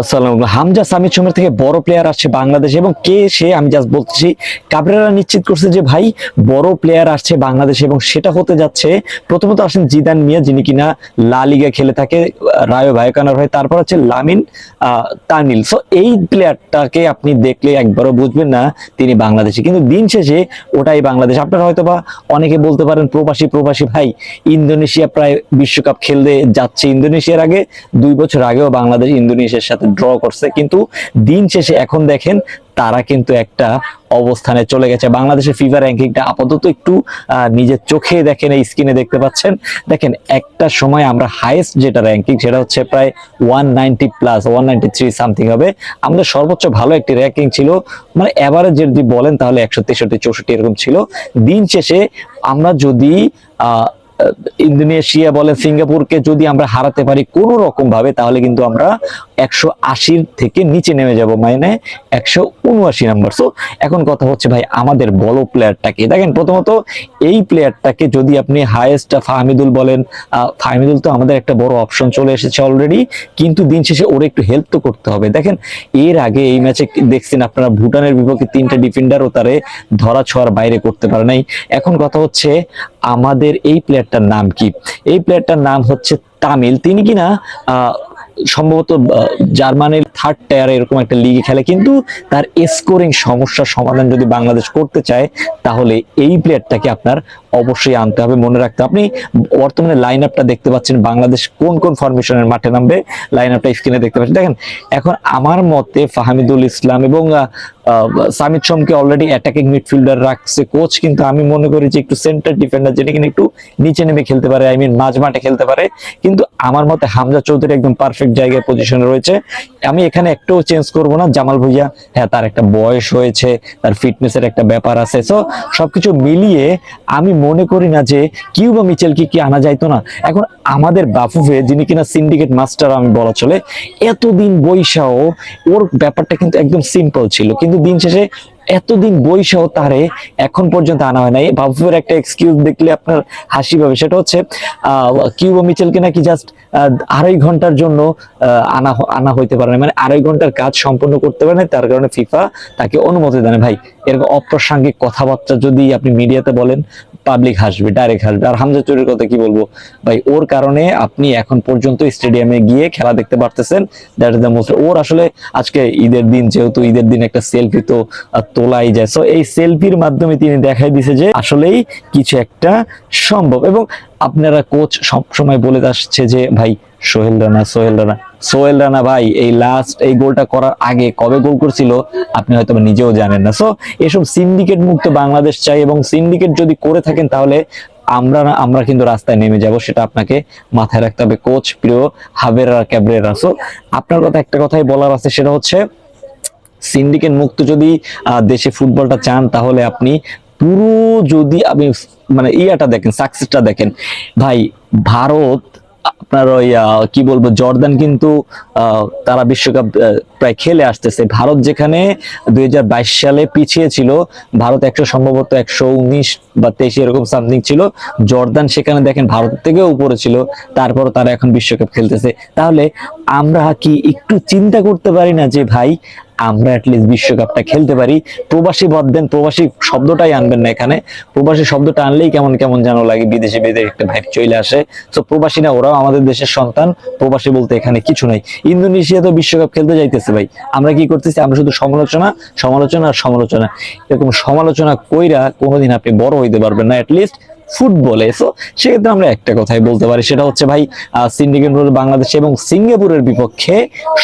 আসসালাম হামজা সামিদ সময় থেকে বড় প্লেয়ার আসছে বাংলাদেশ এবং কে সে, আমি জাস্ট বলতেছি কাবরেরা নিশ্চিত করছে যে ভাই বড় প্লেয়ার আসছে বাংলাদেশ এবং সেটা হতে যাচ্ছে প্রথমত আসেন জিদান মিয়া, যিনি কিনা লা লিগা খেলে থাকে, রায়ো ভাইকানার হয়ে তারপর হচ্ছে লামিন তানিল। সো এই প্লেয়ারটাকে আপনি দেখলে একবারও বুঝবেন না তিনি বাংলাদেশি। কিন্তু দিন শেষে ওটাই বাংলাদেশ। আপনারা হয়তো বা অনেকে বলতে পারেন, প্রবাসী প্রবাসী ভাই, ইন্দোনেশিয়া প্রায় বিশ্বকাপ খেলতে যাচ্ছে। ইন্দোনেশিয়ার আগে, দুই বছর আগেও বাংলাদেশ ইন্দোনেশিয়ার সাথে ড্র করছে। কিন্তু দিন শেষে এখন দেখেন তারা কিন্তু একটা অবস্থানে চলে গেছে। বাংলাদেশের ফিফা র্যাঙ্কিংটা আপাতত একটু নিজের চোখে দেখেন, এই স্ক্রিনে দেখতে পাচ্ছেন। দেখেন, একটা সময় আমরা হাইয়েস্ট যেটা র্যাঙ্কিং সেটা হচ্ছে প্রায় one ninety plus one ninety three something হবে। আমাদের সর্বোচ্চ ভালো একটি র্যাঙ্কিং ছিল। মানে এভারেজ যদি বলেন, তাহলে একশো তেষট্টি, চৌষট্টি এরকম ছিল। দিন শেষে আমরা যদি ইন্দোনেশিয়া বলে সিঙ্গাপুরকে যদি আমরা হারাতে পারি কোনো রকম ভাবে, তাহলে কিন্তু আমরা একশো আশির থেকে নিচে নেমে যাব মানে একশো উনআশি নাম্বার সো এখন কথা হচ্ছে ভাই, আমাদের বড় প্লেয়ারটাকে দেখেন, প্রথমত এই প্লেয়ারটাকে যদি আপনি হাইয়েস্ট ফাহমিদুল বলেন ফাহমিদুল তো আমাদের একটা বড় অপশন চলে এসেছে অলরেডি কিন্তু দিন শেষে ওর একটু হেল্প তো করতে হবে। দেখেন, এর আগে এই ম্যাচে দেখছেন আপনারা, ভুটানের বিপক্ষে তিনটা ডিফেন্ডারও তারে ধরা ছোঁয়ার বাইরে করতে পারে নাই। এখন কথা হচ্ছে আমাদের এই প্লেয়ারটার নাম কি? এই প্লেয়ারটার নাম হচ্ছে তামিল। তিনি কিনা সম্ভবত জার্মানির থার্ড টায়ার এরকম একটা লিগে খেলে, কিন্তু তার স্কোরিং সমস্যার সমাধান যদি বাংলাদেশ করতে চায়, তাহলে এই প্লেয়ারটাকে আপনার অবশ্যই আনতে হবে, মনে রাখতে আপনি বর্তমানে লাইন আপটা দেখতে পাচ্ছেন, বাংলাদেশ কোন কোন ফরমেশনের মাঠে নামবে লাইন আপটা স্ক্রিনে দেখতে পাচ্ছেন। দেখেন, এখন আমার মতে ফাহামিদুল ইসলাম এবং সামিদ সোমকে অলরেডি অ্যাটাকিং মিডফিল্ডার রাখছে কোচ কিন্তু আমি মনে করি যে একটু সেন্টার ডিফেন্ডার যেটা কিনা একটু নিচে নেমে খেলতে পারে আই মিন মাঝ মাঠে খেলতে পারে। কিন্তু আমার মতে হামজা চৌধুরী একদম পারফেক্ট জায়গায় পজিশনে রয়েছে। আমি এখানে একটাও চেঞ্জ করব না, জামাল ভুইয়া হ্যাঁ তার একটা বয়স হয়েছে, তার ফিটনেসের একটা ব্যাপার আছে। সো সবকিছু মিলিয়ে আমি মনে করি না যে কিউ বা মিচেলকে কি আনা যাইতো না। এখন আমাদের বাফুফে, যিনি কিনা সিন্ডিকেট মাস্টার আমি বলা চলে, এতদিন বৈশাও ওর ব্যাপারটা কিন্তু একদম সিম্পল ছিল। কিন্তু দিন শেষে এতদিন বৈশাও তারে এখন পর্যন্ত আনা হয় নাই। বাফুফের একটা এক্সকিউজ দেখলে আপনার হাসি পাবে। সেটা হচ্ছে কিউবা মিচেলকে নাকি জাস্ট আড়াই ঘণ্টার জন্য আনা আনা হইতে পারে না মানে আড়াই ঘণ্টার কাজ সম্পন্ন করতে পারে না তার কারণে ফিফা তাকে অনুমতি দেয় ভাই, এরকম অপ্রাসঙ্গিক কথাবার্তা যদি আপনি মিডিয়াতে বলেন পাবলিক হাসবে ডাইরেক্ট হাসবে। আর হামজা চুরির কথা কি বলব? ভাই, ওর কারণে আপনি এখন পর্যন্ত স্টেডিয়ামে গিয়ে খেলা দেখতে পারতেছেন। দ্যাট ইজ দ্য মোস্ট ওর আসলে আজকে ঈদের দিন, যেহেতু ঈদের দিন একটা সেলফি তো তোলাই যায়। সো এই সেলফির মাধ্যমে তিনি দেখাই দিছে যে আসলেই কিছু একটা সম্ভব। এবং আপনারা কোচ সব সময় বলে আসছে যে, ভাই, সোহেল রানা সোহেল রানা সোহেল রানা ভাই, এই লাস্ট এই গোলটা করার আগে কবে গোল করছিল, আপনি হয়তো নিজেও জানেন না। সো এসব সিন্ডিকেট মুক্ত বাংলাদেশ চাই এবং সিন্ডিকেট যদি করে থাকেন, তাহলে আমরা না, আমরা কিন্তু রাস্তায় নেমে যাব, সেটা আপনাকে মাথায় রাখতে হবে। কোচ প্রিয় হাবেরা ক্যাবরেরা। সো আপনার কথা একটা কথাই বলার আছে, সেটা হচ্ছে সিন্ডিকেট মুক্ত যদি দেশে ফুটবলটা চান, তাহলে আপনি পুরো যদি আপনি মানে ইয়াটা দেখেন সাকসেসটা দেখেন। ভাই, ভারত আপনার ওই কি বলব, জর্দান কিন্তু তারা বিশ্বকাপ প্রায় খেলে আসতেছে। ভারত যেখানে দু হাজার বাইশ সালে পিছিয়ে ছিল, ভারত একশো, সম্ভবত একশো উনিশ বা তেইশ, এরকম সামথিং ছিল। জর্দান সেখানে দেখেন ভারত থেকেও উপরে ছিল তারপর তারা এখন বিশ্বকাপ খেলতেছে। তাহলে আমরা কি একটু চিন্তা করতে পারি না যে, ভাই আমরা অ্যাটলিস্ট বিশ্বকাপটা খেলতে পারি। প্রবাসী বাদ দেন, প্রবাসী শব্দটাই আনবেন না এখানে। প্রবাসী শব্দটা আনলেই কেমন কেমন যেন লাগে, বিদেশে বিদেশে একটা ভাইব চলে আসে। তো প্রবাসী না ওরাও আমাদের দেশের সন্তান। প্রবাসী বলতে এখানে কিছু নাই। ইন্দোনেশিয়া তো বিশ্বকাপ খেলতে যাইতেছে ভাই। আমরা কি করতেছি? আমরা শুধু সমালোচনা সমালোচনা আর সমালোচনা। এরকম সমালোচনা কইরা কোনোদিন আপনি বড় হইতে পারবেন না অ্যাটলিস্ট ফুটবলে। সো সেক্ষেত্রে আমরা একটা কথাই বলতে পারি, সেটা হচ্ছে ভাই সিন্ডিকেট বাংলাদেশ এবং সিঙ্গাপুরের বিপক্ষে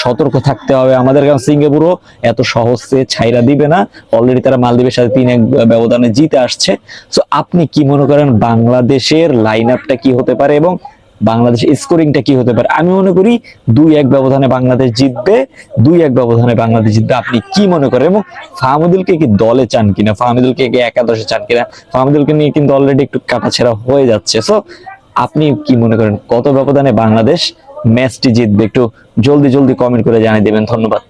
সতর্ক থাকতে হবে আমাদের, কারণ সিঙ্গাপুরও এত সহজে ছাইরা দিবে না। অলরেডি তারা মালদ্বীপের সাথে তিন এক ব্যবধানে জিতে আসছে। সো আপনি কি মনে করেন বাংলাদেশের লাইন আপটা কি হতে পারে এবং বাংলাদেশ স্কোরিংটা কি হতে পারে? আমি মনে করি দুই এক ব্যবধানে বাংলাদেশ জিতবে। দুই এক ব্যবধানে বাংলাদেশ জিতবে। আপনি কি মনে করেন? এবং ফাহমুদুলকে কি দলে চান কিনা? ফাহমুদুলকে কি একাদশে চান কিনা? ফাহমুদুলকে নিয়ে কিন্তু অলরেডি একটু কাটাছেড়া হয়ে যাচ্ছে। সো আপনি কি মনে করেন? কত ব্যবধানে বাংলাদেশ ম্যাচটি জিতবে? একটু জলদি জলদি কমেন্ট করে জানিয়ে দেবেন। ধন্যবাদ।